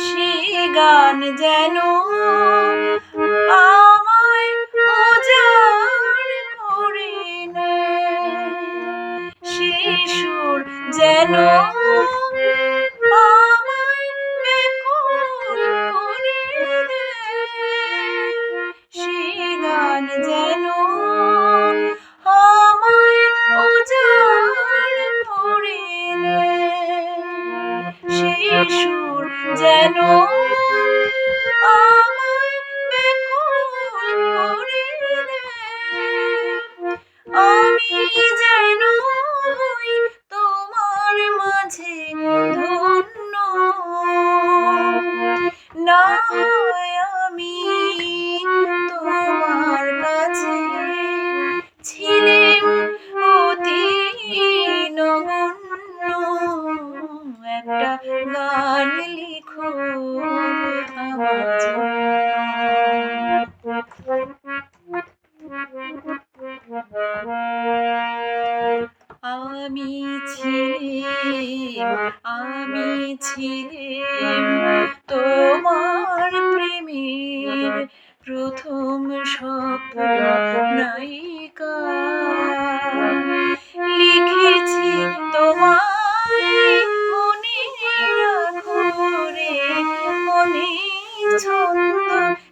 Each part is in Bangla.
সে গান যেন আমায় উজাড় করে নেয়। সে সুর যেন গান লিখো আমি ছিলেম আমি ছিলেম তোমার প্রেমের প্রথম স্বপ্ন নায়িকা।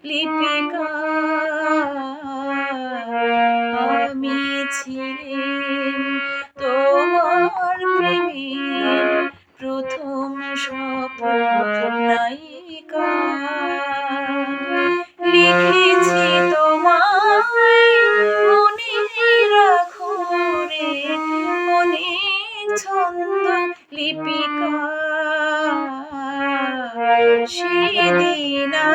লিপিকা। আমি ছিলেম তোমার প্রেমের প্রথম স্বপ্ন নায়িকা। লিখেছি তোমায় মনে রাখো রে অনেক ছন্দ লিপিকা। সেদিন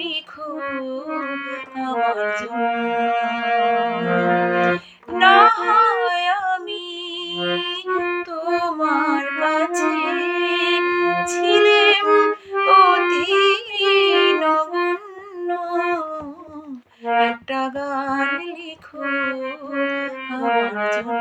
গান লিখো আমার আমি তোমার কাছে ছিলেম অতি নগণ্য। একটা গান লিখো আমার